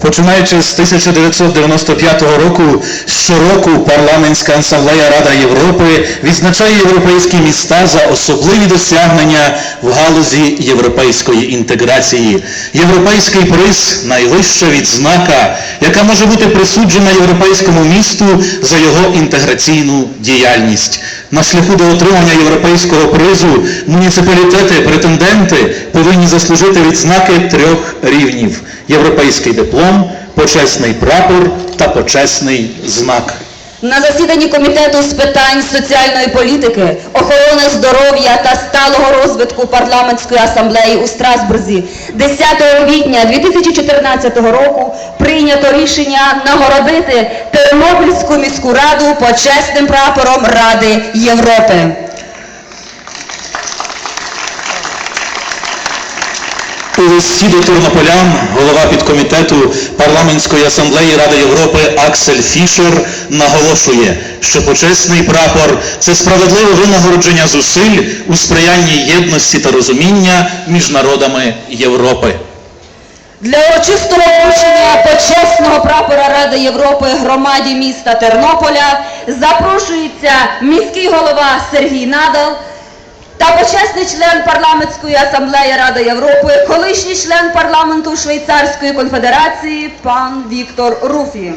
Починаючи з 1995 року, щороку парламентська ансамблея Рада Європи відзначає європейські міста за особливі досягнення в галузі європейської інтеграції. Європейський приз найвища відзнака, яка може бути присуджена європейському місту за його інтеграційну діяльність. На шляху до отримання європейського призу муніципалітети, претенденти повинні заслужити відзнаки трьох рівнів: європейський диплом, почесний прапор та почесний знак. На засіданні комітету з питань соціальної політики, охорони здоров'я та сталого розвитку парламентської асамблеї у Страсбурзі 10 квітня 2014 року прийнято рішення нагородити Тернопільську міську раду почесним прапором Ради Європи. У листі до тернополян голова підкомітету парламентської асамблеї Ради Європи Аксель Фішер наголошує, що почесний прапор це справедливе винагородження зусиль у сприянні єдності та розуміння між народами Європи. Для урочистого вручення почесного прапора Ради Європи громаді міста Тернополя запрошується міський голова Сергій Надал та почесний член парламентської асамблеї Ради Європи, колишній член парламенту Швейцарської конфедерації пан Віктор Руфі.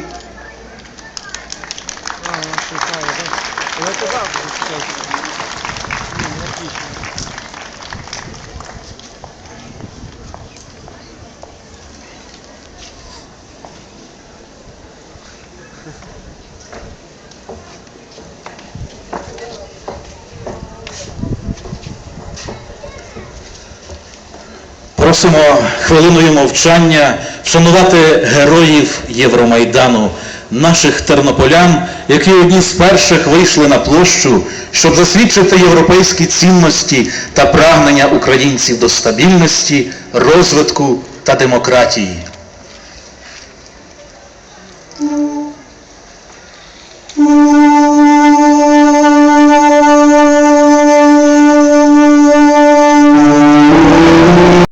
Просимо хвилиною мовчання вшанувати героїв Євромайдану, наших тернополян, які одні з перших вийшли на площу, щоб засвідчити європейські цінності та прагнення українців до стабільності, розвитку та демократії.